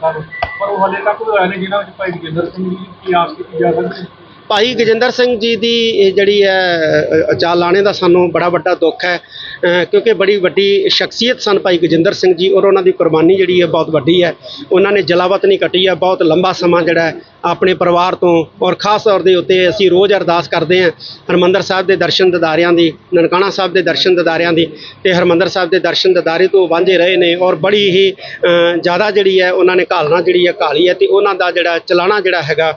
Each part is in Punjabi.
ਪਰ ਉਹ ਹਲੇ ਤੱਕ ਹੋਇਆ ਨਹੀਂ, ਜਿਨ੍ਹਾਂ ਵਿੱਚ ਭਾਈ ਜੋਗਿੰਦਰ ਸਿੰਘ ਜੀ ਕੀ ਆਸ ਕੀਤੀ ਜਾ ਸਕਦੀ ਹੈ ਭਾਈ ਗਜਿੰਦਰ ਸਿੰਘ ਜੀ ਦੀ ਇਹ ਜਿਹੜੀ ਹੈ ਅ, ਲਾਣੇ ਦਾ ਸਾਨੂੰ ਬੜਾ ਵੱਡਾ ਦੁੱਖ ਹੈ ਕਿਉਂਕਿ ਬੜੀ ਵੱਡੀ ਸ਼ਖਸੀਅਤ ਸਨ ਭਾਈ ਗਜਿੰਦਰ ਸਿੰਘ ਜੀ ਔਰ ਉਹਨਾਂ ਦੀ ਕੁਰਬਾਨੀ ਜਿਹੜੀ ਹੈ ਬਹੁਤ ਵੱਡੀ ਹੈ। ਉਹਨਾਂ ਨੇ ਜਲਾਵਤ ਨਹੀਂ ਕੱਟੀ ਹੈ ਬਹੁਤ ਲੰਬਾ ਸਮਾਂ ਜਿਹੜਾ ਆਪਣੇ ਪਰਿਵਾਰ ਤੋਂ ਔਰ ਖਾਸ ਤੌਰ ਦੇ ਉੱਤੇ ਅਸੀਂ ਰੋਜ਼ ਅਰਦਾਸ ਕਰਦੇ ਹਾਂ ਹਰਮੰਦਰ ਸਾਹਿਬ ਦੇ ਦਰਸ਼ਨ ਦਿਦਾਰਿਆਂ ਦੀ ਨਨਕਾਣਾ ਸਾਹਿਬ ਦੇ ਦਰਸ਼ਨ ਦਿਦਾਰਿਆਂ ਦੀ ਤੇ ਹਰਮੰਦਰ ਸਾਹਿਬ ਦੇ ਦਰਸ਼ਨ ਦਿਦਾਰੇ ਤੋਂ ਵਾਂਝੇ ਰਹੇ ਨੇ ਔਰ ਬੜੀ ਹੀ ਜ਼ਿਆਦਾ ਜਿਹੜੀ ਹੈ ਉਹਨਾਂ ਨੇ ਘਾਲਣਾ ਜਿਹੜੀ ਹੈ ਘਾਲੀ ਹੈ ਤੇ ਉਹਨਾਂ ਦਾ ਜਿਹੜਾ ਚਲਾਣਾ ਜਿਹੜਾ ਹੈਗਾ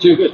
ਠੀਕ ਹੈ